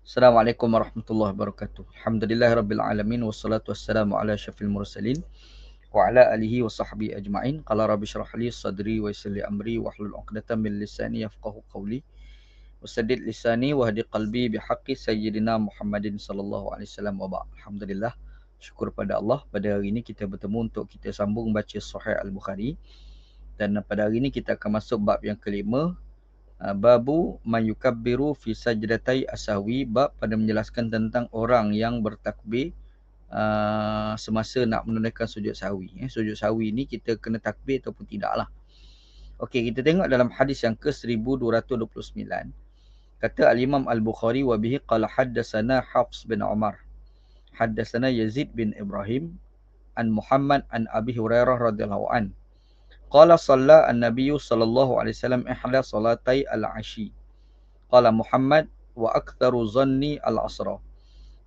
Assalamualaikum warahmatullahi wabarakatuh. Alhamdulillahirabbil alamin wassalatu wassalamu ala syafil mursalin wa ala alihi wa sahbihi ajma'in. Qala rabbi shrah li sadri wa yassir li amri wa hlul 'uqdatam min lisani yafqahu qawli. Wasaddid lisani wa hadi qalbi bihaqqi sayyidina Muhammadin sallallahu alaihi wasallam wa ba'd. Alhamdulillah. Syukur pada Allah pada hari ini kita bertemu untuk kita sambung baca Sahih Al-Bukhari. Dan pada hari ini kita akan masuk bab yang kelima babu mayukabbiru fi sajdatai asahwi bab pada menjelaskan tentang orang yang bertakbir uh, semasa nak menunaikan sujud sahwi eh, sujud sahwi ni kita kena takbir ataupun tidaklah. Okey kita tengok dalam hadis yang ke 1229 kata al-Imam Al-Bukhari wa bihi qala haddatsana Hafs bin Umar. Haddatsana Yazid bin Ibrahim an Muhammad an Abi Hurairah radhiyallahu anhu Qala salla an-nabiy sallallahu alaihi wasallam ihda salatai al-ashi. Qala Muhammad wa aktharu zanni al-asra.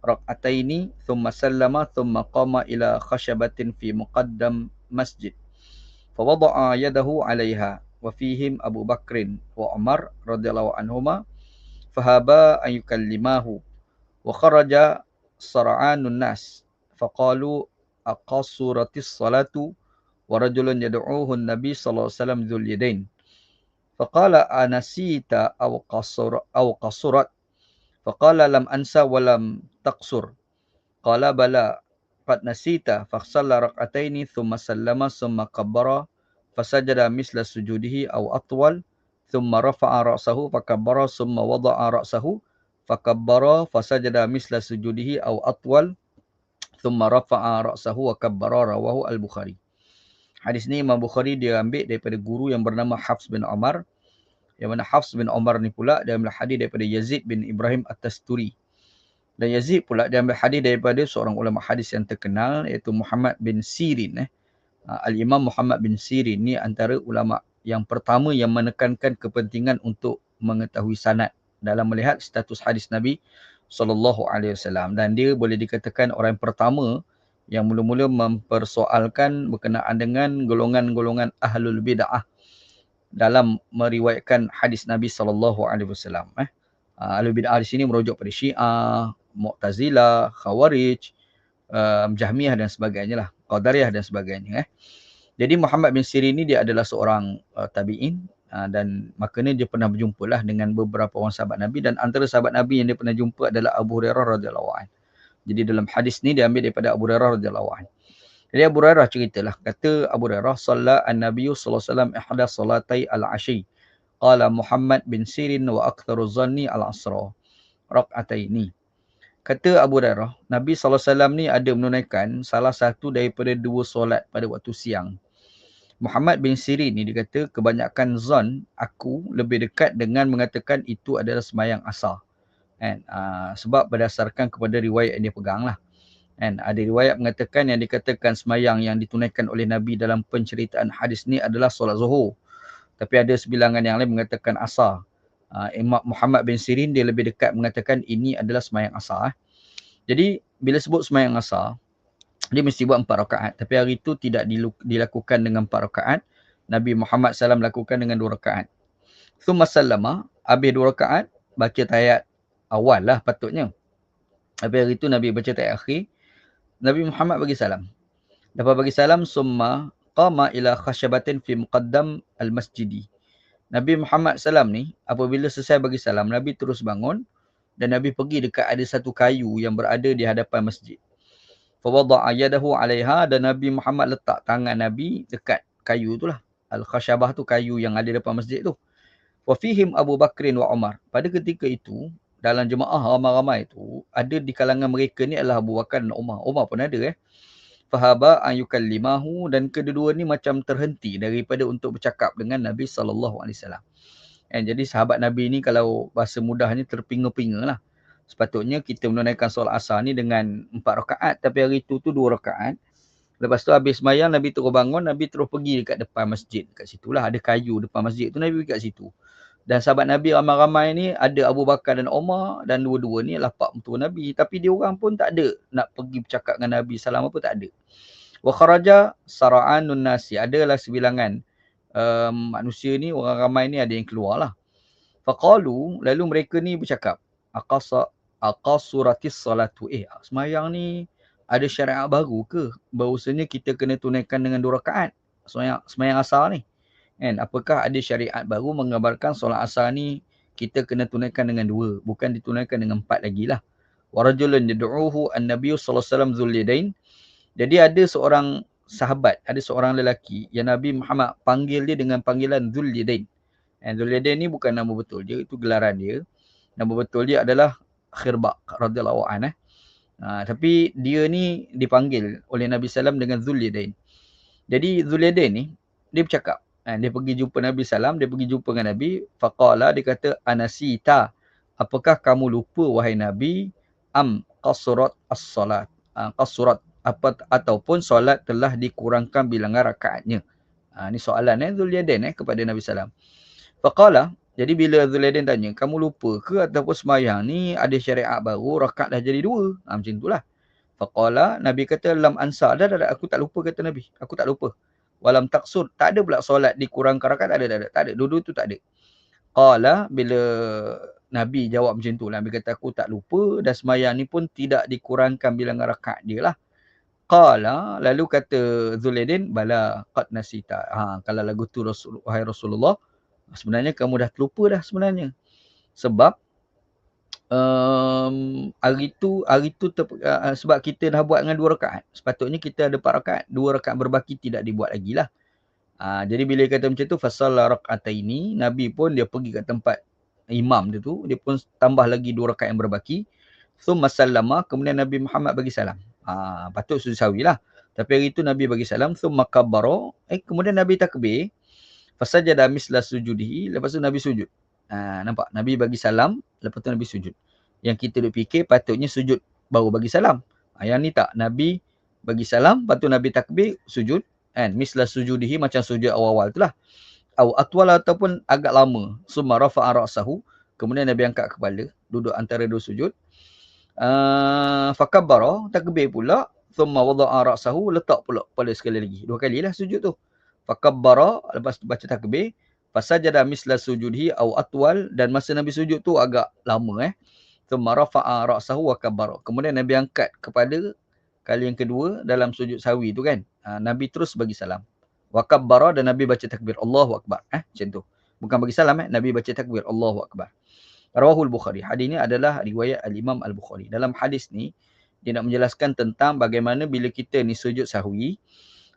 Rak'ataini thumma sallama thumma qama ila khashabatin fi muqaddam masjid. Fawada'a yadahu 'alayha wa fihim Abu Bakrin wa Umar radhiyallahu anhuma fahaba an yukallimahu wa kharaja sar'anun nas faqalu wa rajulun yad'uhu an-nabi sallallahu alaihi wasallam dzul yadain. Faqala anasita aw qasur aw qasurat? Faqala lam ansa wa lam taqsur. Qala bala qad nasita. Fa sallara raqataini thumma sallama thumma kabbara fa sajada misla sujudihi aw atwal thumma rafa'a ra'sahu fa kabbara thumma wada'a ra'sahu fa kabbara fa sajada misla sujudihi aw atwal thumma rafa'a ra'sahu wa kabbara rawahu al-bukhari. Hadis ni Imam Bukhari dia ambil daripada guru yang bernama Hafs bin Omar. Yang mana Hafs bin Omar ni pula dia ambil hadis daripada Yazid bin Ibrahim At-Tasturi. Dan Yazid pula dia ambil hadis daripada seorang ulama hadis yang terkenal iaitu Muhammad bin Sirin. Eh. Ah, Al-Imam Muhammad bin Sirin ni antara ulama yang pertama yang menekankan kepentingan untuk mengetahui sanad dalam melihat status hadis Nabi sallallahu alaihi wasallam dan dia boleh dikatakan orang pertama yang mula-mula mempersoalkan berkenaan dengan golongan-golongan ahlul bid'ah dalam meriwayatkan hadis Nabi sallallahu alaihi wasallam eh ah, ahlul bid'ah di sini merujuk pada Syiah, Mu'tazilah, Khawarij, um, Jahmiyah dan sebagainya lah, Qadariyah dan sebagainya eh. Jadi Muhammad bin Sirin ni dia adalah seorang uh, tabi'in uh, dan makanya dia pernah berjumpa lah dengan beberapa orang sahabat Nabi dan antara sahabat Nabi yang dia pernah jumpa adalah Abu Hurairah radhiyallahu anhu. Jadi dalam hadis ni dia ambil daripada Abu Hurairah radhiyallahu anhu. Jadi Abu Hurairah ceritalah kata Abu Hurairah salla an-nabiy sallallahu alaihi wasallam ihda salatai al-ashi. Qala Muhammad bin Sirin wa aktharu zanni al-asra. Rak'ataini. Kata Abu Hurairah, Nabi sallallahu alaihi wasallam ni ada menunaikan salah satu daripada dua solat pada waktu siang. Muhammad bin Sirin ni dia kata kebanyakan zon aku lebih dekat dengan mengatakan itu adalah semayang asar kan uh, sebab berdasarkan kepada riwayat yang dia pegang lah kan ada riwayat mengatakan yang dikatakan semayang yang ditunaikan oleh Nabi dalam penceritaan hadis ni adalah solat zuhur. Tapi ada sebilangan yang lain mengatakan asar. Uh, Imam Muhammad bin Sirin dia lebih dekat mengatakan ini adalah semayang asar eh. jadi bila sebut semayang asar dia mesti buat empat rakaat. Tapi hari itu tidak dilakukan dengan empat rakaat. Nabi Muhammad SAW lakukan dengan dua rakaat. Thumma sallama, habis dua rakaat, baca tayat awal lah patutnya. Tapi hari itu Nabi baca tak akhir. Nabi Muhammad bagi salam. Lepas bagi salam, summa qama ila khasyabatin fi muqaddam al-masjidi. Nabi Muhammad salam ni, apabila selesai bagi salam, Nabi terus bangun dan Nabi pergi dekat ada satu kayu yang berada di hadapan masjid. Fawadda'a yadahu alaiha dan Nabi Muhammad letak tangan Nabi dekat kayu tu lah. Al-Khashabah tu kayu yang ada depan masjid tu. Wa fihim Abu Bakrin wa Umar. Pada ketika itu, dalam jemaah ramai-ramai itu ada di kalangan mereka ni adalah Abu Bakar dan Umar. Umar pun ada eh. Fahaba an yukallimahu dan kedua-dua ni macam terhenti daripada untuk bercakap dengan Nabi sallallahu alaihi wasallam. And jadi sahabat Nabi ni kalau bahasa mudahnya terpinga-pinga lah. Sepatutnya kita menunaikan solat asar ni dengan empat rakaat tapi hari itu tu dua rakaat. Lepas tu habis semayang Nabi terus bangun, Nabi terus pergi dekat depan masjid. Dekat situ lah ada kayu depan masjid tu Nabi pergi kat situ. Dan sahabat Nabi ramai-ramai ni ada Abu Bakar dan Umar dan dua-dua ni adalah pak mentua Nabi. Tapi dia orang pun tak ada nak pergi bercakap dengan Nabi salam apa tak ada. Wa kharaja sara'anun nasi. Adalah sebilangan um, manusia ni, orang ramai ni ada yang keluar lah. Faqalu, lalu mereka ni bercakap. Aqasa, aqasuratis salatu. Eh, semayang ni ada syariat baru ke? Bahawasanya kita kena tunaikan dengan dua rakaat. Semayang, semayang asar ni. Kan? Apakah ada syariat baru menggambarkan solat asar ni kita kena tunaikan dengan dua. Bukan ditunaikan dengan empat lagi lah. Warajulun yadu'uhu an-nabiyu sallallahu alaihi wasallam. Jadi ada seorang sahabat, ada seorang lelaki yang Nabi Muhammad panggil dia dengan panggilan Zulidain. And Zulidain ni bukan nama betul dia, itu gelaran dia. Nama betul dia adalah Khirbaq radhiyallahu anhu. Eh. Ha, tapi dia ni dipanggil oleh Nabi Sallam dengan Zulidain. Jadi Zulidain ni dia bercakap, Ha, dia pergi jumpa Nabi Sallam, dia pergi jumpa dengan Nabi. Faqala, dia kata, Anasita, apakah kamu lupa wahai Nabi? Am qasurat as-salat. Ha, qasurat, apa, ataupun solat telah dikurangkan bilangan rakaatnya. Ha, ini soalan eh, Zuliadin eh, kepada Nabi Sallam. Faqala, jadi bila Zuliadin tanya, kamu lupa ke ataupun semayang ni ada syariat baru, rakaat dah jadi dua. Ha, macam itulah. Faqala, Nabi kata, lam ansar. Dah, dah, dah, aku tak lupa kata Nabi. Aku tak lupa walam taksur tak ada pula solat rakaat tak ada tak ada tak ada. Dua-dua tu tak ada. Qala bila nabi jawab macam tu nabi kata aku tak lupa dan sembahyang ni pun tidak dikurangkan bilangan rakaat dia lah. Qala lalu kata zulaidin bala qad nasita. Ha kalau lagu tu rasulullah rasulullah sebenarnya kamu dah terlupa dah sebenarnya. Sebab um, hari tu hari tu ter, uh, sebab kita dah buat dengan dua rakaat. Sepatutnya kita ada empat rakaat. Dua rakaat berbaki tidak dibuat lagi lah. Uh, jadi bila kata macam tu fasal rakaat ini Nabi pun dia pergi ke tempat imam dia tu dia pun tambah lagi dua rakaat yang berbaki. So masallama kemudian Nabi Muhammad bagi salam. Uh, patut sujud sawi lah. Tapi hari tu Nabi bagi salam so makabaro eh kemudian Nabi takbir fasajada misla sujudihi lepas tu Nabi sujud. Ha, nampak? Nabi bagi salam, lepas tu Nabi sujud. Yang kita duk fikir patutnya sujud baru bagi salam. Ha, yang ni tak. Nabi bagi salam, lepas tu Nabi takbir, sujud. Kan? Mislah sujudihi macam sujud awal-awal tu lah. Aw atwal ataupun agak lama. Summa rafa'a ra'sahu. Kemudian Nabi angkat kepala, duduk antara dua sujud. Uh, Fakabbara, takbir pula. Summa wada'a ra'sahu, letak pula kepala sekali lagi. Dua kali lah sujud tu. Fakabbara, lepas tu baca takbir fasajada misla sujudhi au atwal dan masa Nabi sujud tu agak lama eh. Thumma rafa'a ra'sahu wa kabbara. Kemudian Nabi angkat kepala kali yang kedua dalam sujud sawi tu kan. Ha, Nabi terus bagi salam. Wa kabbara dan Nabi baca takbir Allahu akbar eh macam tu. Bukan bagi salam eh Nabi baca takbir Allahu akbar. Rawahul Bukhari. Hadis ini adalah riwayat Al-Imam Al-Bukhari. Dalam hadis ni dia nak menjelaskan tentang bagaimana bila kita ni sujud sahwi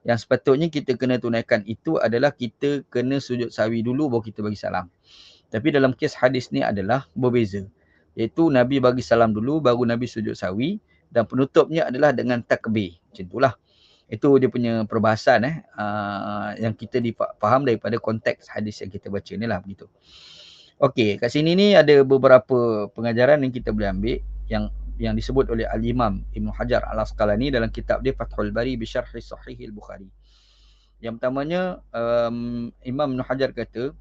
yang sepatutnya kita kena tunaikan itu adalah kita kena sujud sawi dulu baru kita bagi salam. Tapi dalam kes hadis ni adalah berbeza. Iaitu Nabi bagi salam dulu baru Nabi sujud sawi dan penutupnya adalah dengan takbir. Macam itulah. Itu dia punya perbahasan eh uh, yang kita difaham daripada konteks hadis yang kita baca ni lah begitu. Okey, kat sini ni ada beberapa pengajaran yang kita boleh ambil yang yang disebut oleh Al-Imam Ibn Hajar Al-Asqalani dalam kitab dia Fathul Bari bi Syarh Sahih Al-Bukhari. Yang pertamanya um, Imam Ibn Hajar kata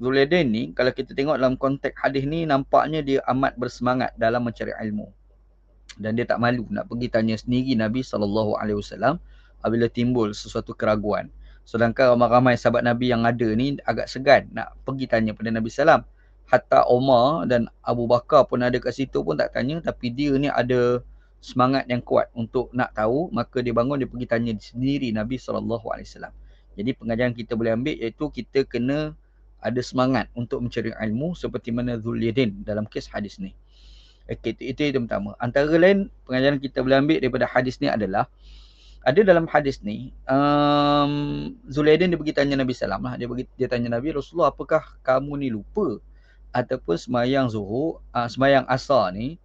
Zulaidain ni kalau kita tengok dalam konteks hadis ni nampaknya dia amat bersemangat dalam mencari ilmu. Dan dia tak malu nak pergi tanya sendiri Nabi sallallahu alaihi wasallam apabila timbul sesuatu keraguan. Sedangkan ramai-ramai sahabat Nabi yang ada ni agak segan nak pergi tanya pada Nabi sallallahu hatta Omar dan Abu Bakar pun ada kat situ pun tak tanya tapi dia ni ada semangat yang kuat untuk nak tahu maka dia bangun dia pergi tanya sendiri Nabi wasallam. Jadi pengajaran kita boleh ambil iaitu kita kena ada semangat untuk mencari ilmu seperti mana Zulyadin dalam kes hadis ni. Okey itu, itu yang pertama. Antara lain pengajaran kita boleh ambil daripada hadis ni adalah ada dalam hadis ni um, Zulyadin dia pergi tanya Nabi sallam lah. Dia pergi dia tanya Nabi Rasulullah apakah kamu ni lupa ataupun semayang zuhur, uh, semayang asar ni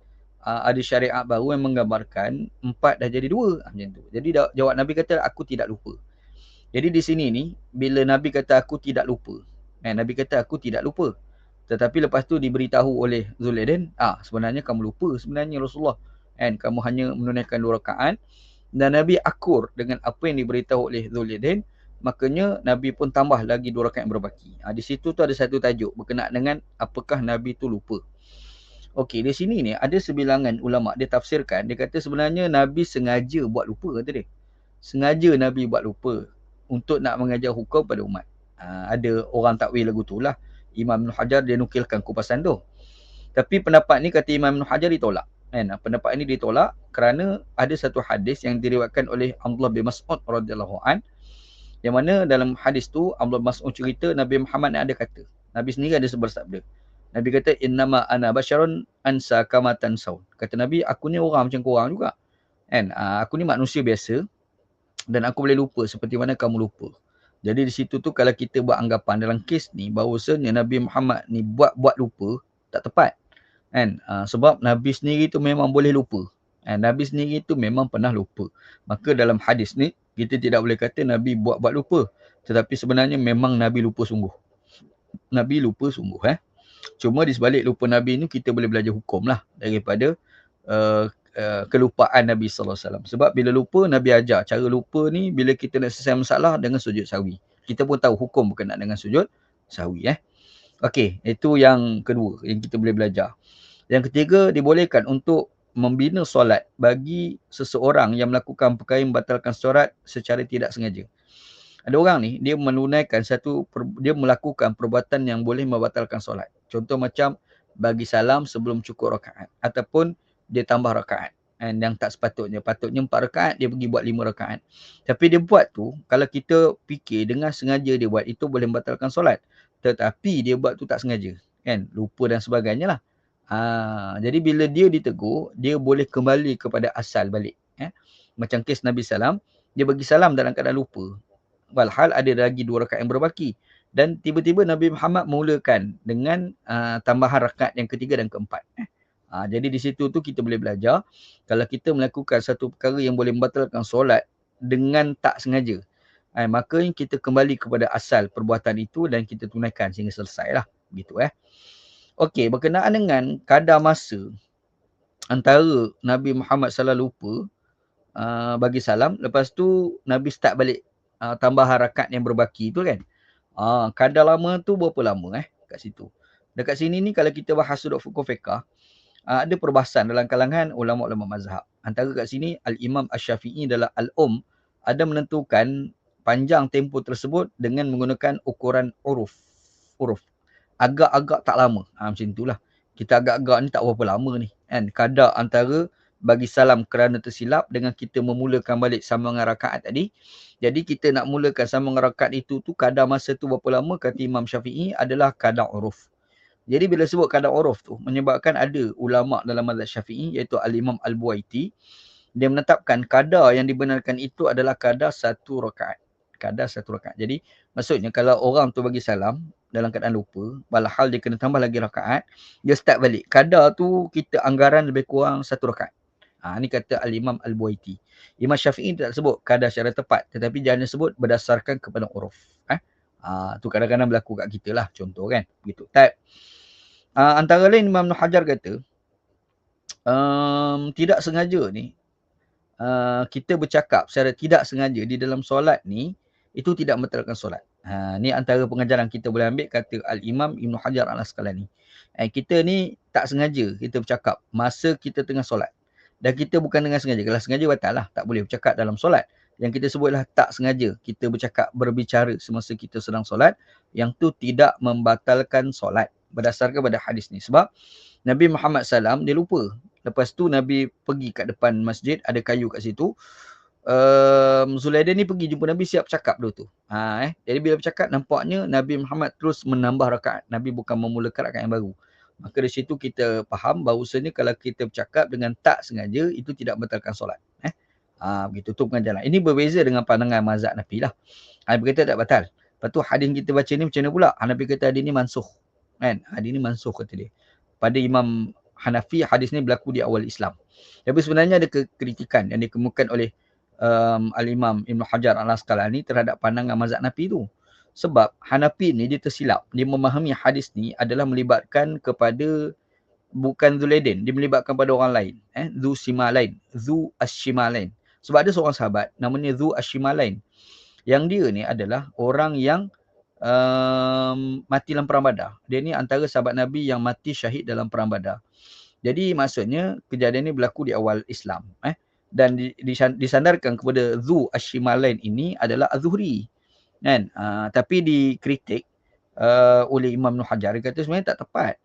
uh, ada syariat baru yang menggambarkan empat dah jadi dua uh, macam tu. Jadi jawab Nabi kata aku tidak lupa. Jadi di sini ni bila Nabi kata aku tidak lupa. Eh, Nabi kata aku tidak lupa. Tetapi lepas tu diberitahu oleh Zulaidin, ah sebenarnya kamu lupa sebenarnya Rasulullah. Kan kamu hanya menunaikan dua rakaat dan Nabi akur dengan apa yang diberitahu oleh Zulaidin makanya Nabi pun tambah lagi dua rakaat berbaki. Ha, di situ tu ada satu tajuk berkenaan dengan apakah Nabi tu lupa. Okey, di sini ni ada sebilangan ulama dia tafsirkan, dia kata sebenarnya Nabi sengaja buat lupa kata dia. Sengaja Nabi buat lupa untuk nak mengajar hukum pada umat. Ha, ada orang takwil lagu tu lah. Imam Ibn Hajar dia nukilkan kupasan tu. Tapi pendapat ni kata Imam Ibn Hajar ditolak. Kan? Pendapat ini ditolak kerana ada satu hadis yang diriwayatkan oleh Abdullah bin Mas'ud radhiyallahu an yang mana dalam hadis tu bin Mas'ud cerita Nabi Muhammad ni ada kata. Nabi sendiri ada bersabda. Nabi kata innama ana basyarun ansa kama tansaun. Kata Nabi aku ni orang macam kau orang juga. Kan? Uh, aku ni manusia biasa dan aku boleh lupa seperti mana kamu lupa. Jadi di situ tu kalau kita buat anggapan dalam kes ni bahawasanya Nabi Muhammad ni buat-buat lupa tak tepat kan uh, sebab nabi sendiri tu memang boleh lupa kan nabi sendiri tu memang pernah lupa maka dalam hadis ni kita tidak boleh kata nabi buat-buat lupa tetapi sebenarnya memang nabi lupa sungguh nabi lupa sungguh eh cuma di sebalik lupa nabi ni kita boleh belajar hukum lah daripada uh, Uh, kelupaan Nabi sallallahu alaihi wasallam. Sebab bila lupa Nabi ajar cara lupa ni bila kita nak selesai masalah dengan sujud sawi. Kita pun tahu hukum nak dengan sujud sawi eh. Okey, itu yang kedua yang kita boleh belajar. Yang ketiga, dibolehkan untuk membina solat bagi seseorang yang melakukan perkara yang membatalkan solat secara tidak sengaja. Ada orang ni, dia menunaikan satu, dia melakukan perbuatan yang boleh membatalkan solat. Contoh macam bagi salam sebelum cukup rakaat. Ataupun dia tambah rakaat. And yang tak sepatutnya. Patutnya empat rakaat, dia pergi buat lima rakaat. Tapi dia buat tu, kalau kita fikir dengan sengaja dia buat, itu boleh membatalkan solat. Tetapi dia buat tu tak sengaja. Kan? Lupa dan sebagainya lah. Ha, jadi bila dia ditegur, dia boleh kembali kepada asal balik. Eh? Macam kes Nabi Salam, dia bagi salam dalam keadaan lupa. Walhal ada lagi dua rakaat yang berbaki. Dan tiba-tiba Nabi Muhammad mulakan dengan uh, tambahan rakaat yang ketiga dan keempat. Eh? Ha, jadi di situ tu kita boleh belajar, kalau kita melakukan satu perkara yang boleh membatalkan solat dengan tak sengaja, eh, maka kita kembali kepada asal perbuatan itu dan kita tunaikan sehingga selesai lah. Gitu eh. Okey, berkenaan dengan kadar masa antara Nabi Muhammad salah lupa uh, bagi salam, lepas tu Nabi start balik uh, tambah harakat yang berbaki tu kan. Uh, kadar lama tu berapa lama eh kat situ. Dekat sini ni kalau kita bahas sudut fukuh fiqah, uh, ada perbahasan dalam kalangan ulama-ulama mazhab. Antara kat sini Al-Imam Asy-Syafi'i dalam Al-Um ada menentukan panjang tempoh tersebut dengan menggunakan ukuran uruf. Uruf agak-agak tak lama. Ha, macam itulah. Kita agak-agak ni tak berapa lama ni. Kan? Kadar antara bagi salam kerana tersilap dengan kita memulakan balik sambungan rakaat tadi. Jadi kita nak mulakan sambungan rakaat itu tu kadar masa tu berapa lama kata Imam Syafi'i adalah kadar uruf. Jadi bila sebut kadar uruf tu menyebabkan ada ulama dalam mazhab Syafi'i iaitu Al-Imam Al-Buaiti dia menetapkan kadar yang dibenarkan itu adalah kadar satu rakaat. Kadar satu rakaat. Jadi maksudnya kalau orang tu bagi salam dalam keadaan lupa, walhal dia kena tambah lagi rakaat, dia start balik. Kadar tu kita anggaran lebih kurang satu rakaat. Ha, ni kata Al-Imam Al-Buaiti. Imam Syafi'i tak sebut kadar secara tepat tetapi dia hanya sebut berdasarkan kepada uruf. Ha? Ha, tu kadang-kadang berlaku kat kita lah contoh kan. Begitu. Type. Ha, antara lain Imam Nuh Hajar kata, um, tidak sengaja ni, uh, kita bercakap secara tidak sengaja di dalam solat ni, itu tidak membatalkan solat. Ha, ni antara pengajaran kita boleh ambil kata Al-Imam Ibn Hajar Al-Asqalani. Eh, kita ni tak sengaja kita bercakap masa kita tengah solat. Dan kita bukan dengan sengaja. Kalau sengaja batal lah. Tak boleh bercakap dalam solat. Yang kita sebutlah tak sengaja kita bercakap berbicara semasa kita sedang solat. Yang tu tidak membatalkan solat. Berdasarkan pada hadis ni. Sebab Nabi Muhammad SAW dia lupa. Lepas tu Nabi pergi kat depan masjid. Ada kayu kat situ um, Zulaidah ni pergi jumpa Nabi siap cakap dulu tu. Ha, eh. Jadi bila bercakap nampaknya Nabi Muhammad terus menambah rakaat. Nabi bukan memulakan rakaat yang baru. Maka dari situ kita faham bahawasanya kalau kita bercakap dengan tak sengaja itu tidak membatalkan solat. Eh. Ha, begitu tu pengajaran. Ini berbeza dengan pandangan mazhab Nabi lah. Ha, berkata tak batal. Lepas tu hadis kita baca ni macam mana pula? Nabi kata hadis ni mansuh. Kan? Hadis ni mansuh kata dia. Pada Imam Hanafi hadis ni berlaku di awal Islam. Tapi sebenarnya ada kekritikan yang dikemukakan oleh um, Al-Imam Ibn Hajar Al-Asqalani terhadap pandangan mazhab Hanafi tu. Sebab Hanafi ni dia tersilap. Dia memahami hadis ni adalah melibatkan kepada bukan Zulaidin. Dia melibatkan pada orang lain. Eh? Zu Simalain. Zu Ashimalain. Sebab ada seorang sahabat namanya Zu Ashimalain. Yang dia ni adalah orang yang um, mati dalam perang badar. Dia ni antara sahabat Nabi yang mati syahid dalam perang badar. Jadi maksudnya kejadian ni berlaku di awal Islam. Eh? Dan disandarkan kepada Zu Ashimalain ini adalah Az-Zuhri. Kan? Uh, tapi dikritik uh, oleh Imam Nuh Hajar kata sebenarnya tak tepat.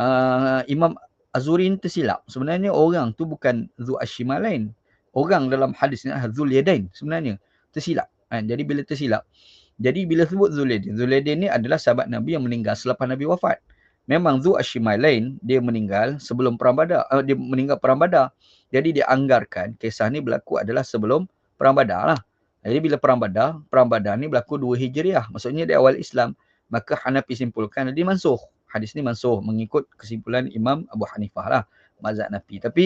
uh, Imam Azuri ni tersilap. Sebenarnya orang tu bukan Zu Ashimalain. Orang dalam hadis ni adalah Zul Yadain sebenarnya. Tersilap. Kan? Jadi bila tersilap. Jadi bila sebut Zul Yadain. Zul Yadain ni adalah sahabat Nabi yang meninggal selepas Nabi wafat. Memang Zu Ashimalain dia meninggal sebelum perang badar. Uh, dia meninggal perang badar. Jadi dia anggarkan kisah ni berlaku adalah sebelum perang badar lah. Jadi bila perang badar, perang badar ni berlaku dua hijriah. Maksudnya di awal Islam. Maka Hanafi simpulkan dia mansuh hadis ni mansuh mengikut kesimpulan Imam Abu Hanifah lah mazhab Nabi tapi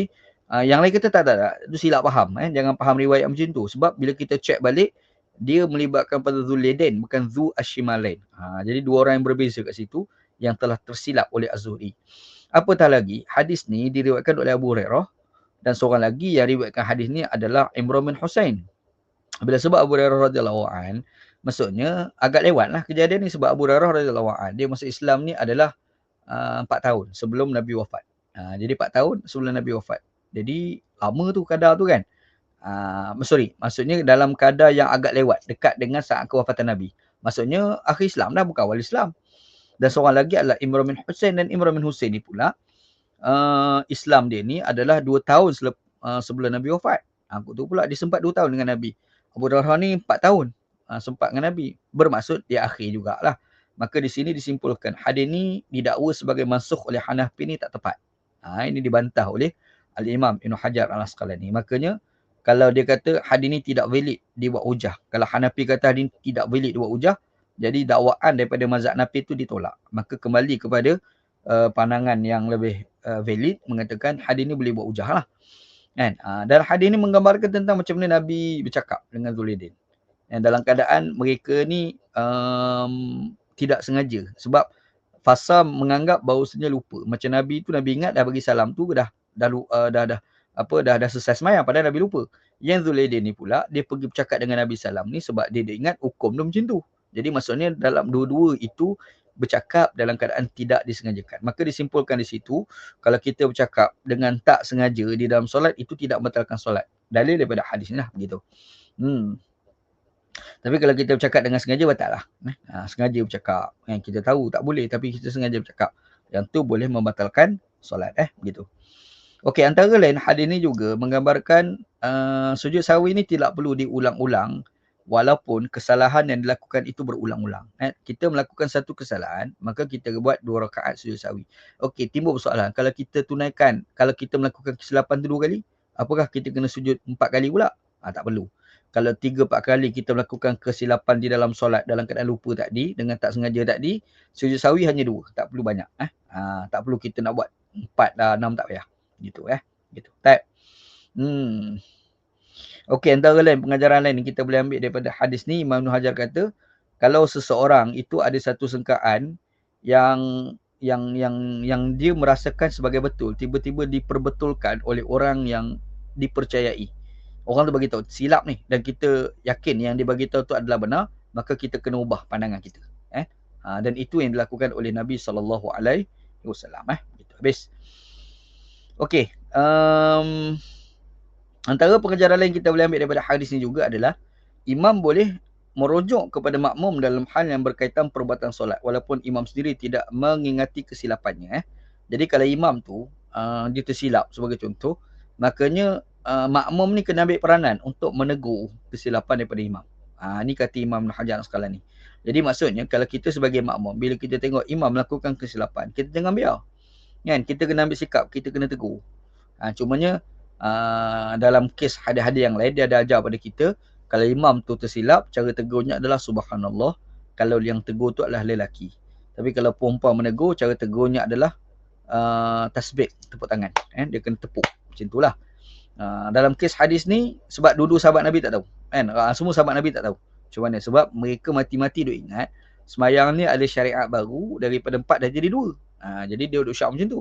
uh, yang lain kata tak tak tak itu silap faham eh jangan faham riwayat macam tu sebab bila kita check balik dia melibatkan pada Zulaidain bukan Zu Ashimalain ha, jadi dua orang yang berbeza kat situ yang telah tersilap oleh Az-Zuhri apatah lagi hadis ni diriwayatkan oleh Abu Hurairah dan seorang lagi yang riwayatkan hadis ni adalah Imran bin Husain bila sebab Abu Hurairah radhiyallahu an Maksudnya agak lewat lah kejadian ni sebab Abu Darah radhiyallahu anhu dia masuk Islam ni adalah uh, 4 tahun sebelum Nabi wafat. Uh, jadi 4 tahun sebelum Nabi wafat. Jadi lama tu kadar tu kan. Uh, sorry, maksudnya dalam kadar yang agak lewat dekat dengan saat kewafatan Nabi. Maksudnya akhir Islam dah bukan awal Islam. Dan seorang lagi adalah Imran bin Hussein dan Imran bin Hussein ni pula uh, Islam dia ni adalah 2 tahun selep, uh, sebelum Nabi wafat. Aku tu pula dia sempat 2 tahun dengan Nabi. Abu Darah ni 4 tahun uh, sempat dengan Nabi. Bermaksud dia akhir jugalah. Maka di sini disimpulkan hadis ni didakwa sebagai masuk oleh Hanafi ni tak tepat. Ha, ini dibantah oleh Al-Imam Ibn Hajar Al-Asqalani. Makanya kalau dia kata hadis ni tidak valid dibuat hujah. Kalau Hanafi kata hadis ni tidak valid dibuat hujah, jadi dakwaan daripada mazhab Nafi itu ditolak. Maka kembali kepada uh, pandangan yang lebih uh, valid mengatakan hadis ni boleh buat hujah lah. Kan? Uh, dan hadis ni menggambarkan tentang macam mana Nabi bercakap dengan Zulidin yang dalam keadaan mereka ni um, tidak sengaja. Sebab fasa menganggap bahawasanya lupa. Macam nabi tu nabi ingat dah bagi salam tu dah dah uh, dah dah apa dah dah selesai sembahyang padahal nabi lupa. Yang Zulaidin ni pula dia pergi bercakap dengan nabi salam ni sebab dia, dia ingat hukum tu macam tu. Jadi maksudnya dalam dua-dua itu bercakap dalam keadaan tidak disengajakan. Maka disimpulkan di situ, kalau kita bercakap dengan tak sengaja di dalam solat, itu tidak membatalkan solat. Dalil daripada hadis lah begitu. Hmm. Tapi kalau kita bercakap dengan sengaja batal lah. Eh? Ha, sengaja bercakap. Yang kita tahu tak boleh tapi kita sengaja bercakap. Yang tu boleh membatalkan solat. Eh? Begitu. Okey, antara lain hadis ni juga menggambarkan uh, sujud sawi ni tidak perlu diulang-ulang walaupun kesalahan yang dilakukan itu berulang-ulang. Eh? Kita melakukan satu kesalahan, maka kita buat dua rakaat sujud sawi. Okey, timbul persoalan. Kalau kita tunaikan, kalau kita melakukan kesilapan dua kali, apakah kita kena sujud empat kali pula? Ha, tak perlu kalau tiga empat kali kita melakukan kesilapan di dalam solat dalam keadaan lupa tadi dengan tak sengaja tadi sujud sawi hanya dua tak perlu banyak eh ha, tak perlu kita nak buat empat dah enam tak payah gitu eh gitu tak hmm okey antara lain pengajaran lain kita boleh ambil daripada hadis ni Imam Ibn Hajar kata kalau seseorang itu ada satu sengkaan yang yang yang yang dia merasakan sebagai betul tiba-tiba diperbetulkan oleh orang yang dipercayai. Orang tu bagi tahu silap ni. Dan kita yakin yang dia bagi tahu tu adalah benar maka kita kena ubah pandangan kita eh. Ha, dan itu yang dilakukan oleh Nabi sallallahu alaihi wasallam eh. Habis. Okey um, antara pengajaran lain kita boleh ambil daripada hadis ni juga adalah imam boleh merujuk kepada makmum dalam hal yang berkaitan perbuatan solat walaupun imam sendiri tidak mengingati kesilapannya eh jadi kalau imam tu uh, dia tersilap sebagai contoh makanya uh, makmum ni kena ambil peranan untuk menegur kesilapan daripada imam. Ha, ni kata Imam Hajar sekalian ni. Jadi maksudnya kalau kita sebagai makmum, bila kita tengok imam melakukan kesilapan, kita jangan biar. Kan? Kita kena ambil sikap, kita kena tegur. Ha, cumanya uh, dalam kes hadis-hadis yang lain, dia ada ajar pada kita, kalau imam tu tersilap, cara tegurnya adalah subhanallah. Kalau yang tegur tu adalah lelaki. Tapi kalau perempuan menegur, cara tegurnya adalah uh, tasbih, tepuk tangan. Eh? Dia kena tepuk. Macam itulah. Uh, dalam kes hadis ni sebab dulu sahabat Nabi tak tahu. Kan? Uh, semua sahabat Nabi tak tahu. Macam mana? Sebab mereka mati-mati duk ingat semayang ni ada syariat baru daripada empat dah jadi dua. Uh, jadi dia duk syak macam tu.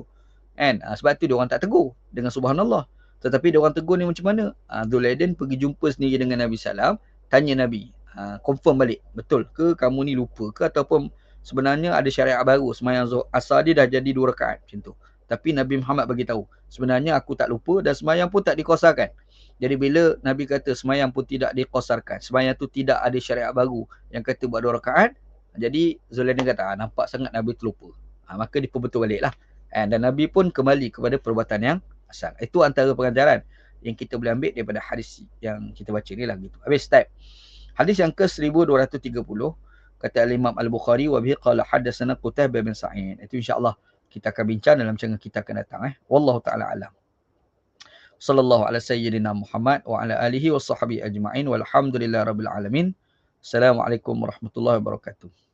Kan? Uh, sebab tu dia orang tak tegur dengan subhanallah. Tetapi dia orang tegur ni macam mana? Uh, Dhul Aiden pergi jumpa sendiri dengan Nabi Sallam. Tanya Nabi. Uh, confirm balik. Betul ke kamu ni lupa ke ataupun sebenarnya ada syariat baru semayang asal dia dah jadi dua rakaat macam tu. Tapi Nabi Muhammad bagi tahu, sebenarnya aku tak lupa dan semayang pun tak dikosarkan. Jadi bila Nabi kata semayang pun tidak dikosarkan, semayang tu tidak ada syariat baru yang kata buat dua rakaat, jadi Zulaidin kata, ah, nampak sangat Nabi terlupa. Ha, maka diperbetul balik lah. Eh, dan Nabi pun kembali kepada perbuatan yang asal. Itu antara pengajaran yang kita boleh ambil daripada hadis yang kita baca ni lah gitu. Habis step. Hadis yang ke-1230 kata Imam Al-Bukhari wa bihi qala hadatsana Qutaibah bin Sa'id. Itu insya-Allah kita akan bincang dalam cengah kita akan datang eh. Wallahu taala alam. Sallallahu ala sayyidina Muhammad wa ala alihi wa sahbihi ajma'in walhamdulillahi rabbil alamin. Assalamualaikum warahmatullahi wabarakatuh.